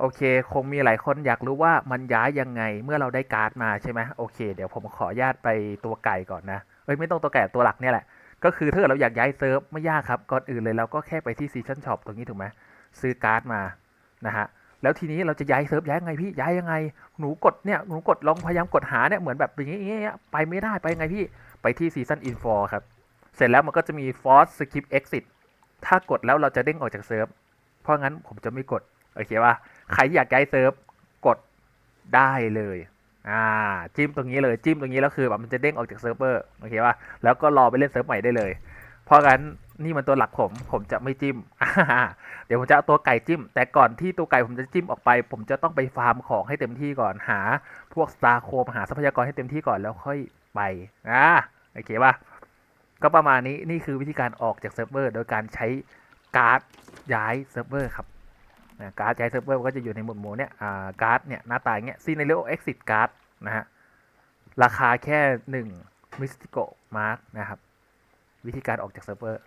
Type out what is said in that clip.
โอเค คงมีหลายคนอยากรู้ว่ามันย้ายยังไงเมื่อเราได้การ์ดมาใช่ไหมโอเค เดี๋ยวผมขออนุญาตไปตัวไก่ก่อนนะเอ้ยไม่ต้องตัวไก่ตัวหลักเนี่ยแหละ ก็คือถ้าเกิดเราอยากย้ายเซิร์ฟไม่ยากครับ ก่อนอื่นเลยเราก็แค่ไปที่ซีซันช็อปตรงนี้ถูกไหมซื้อการ์ดมานะฮะแล้วทีนี้เราจะย้ายเซิร์ฟย้ายยังไงพี่ย้ายยังไง หนูกดเนี่ยหนูกดลองพยายามกดหาเนี่ยเหมือนแบบอย่างเงี้ยอย่างนี้ไปไม่ได้ไปยังไงพี่ไปที่ซีซันอินฟอร์ครับเสร็จแล้วมันก็จะมี force skip exit ถ้ากดแล้วเราจะเด้งออกจากเซิร์ฟเพราะงั้นผมจะไม่กด โอเคป่ะใครอยากย้ายเซิร์ฟกดได้เลยอ่าจิ้มตรงนี้เลยจิ้มตรงนี้แล้วคือแบบมันจะเด้งออกจากเซิร์ฟเวอร์โอเคป่ะแล้วก็รอไปเล่นเซิร์ฟใหม่ได้เลย เพราะงั้นนี่มันตัวหลักผมผมจะไม่จิ้ม เดี๋ยวผมจะเอาตัวไก่จิ้ม แต่ก่อนที่ตัวไก่ผมจะจิ้มออกไป ผมจะต้องไปฟาร์มของให้เต็มที่ก่อนหา พวกสตาร์โคมหาทรัพยากรให้เต็มที่ก่อนแล้วค่อยไปอ่าโอเคป่ะก็ประมาณนี้นี่คือวิธีการออกจากเซิร์ฟเวอร์ โดยการใช้การ์ดย้ายเซิร์ฟเวอร์ครับ การ์ดย้เซิร์ฟเวอร์ก็จะอยู่ในหมวดหมู่เนี่ยการ์ดเนี่ยหน้าตาอย่างเงี้ย Scenario Exit Card นะฮะราคาแค่1 Mystical Mark นะครับ วิธีการออกจากเซิร์ฟเวอร์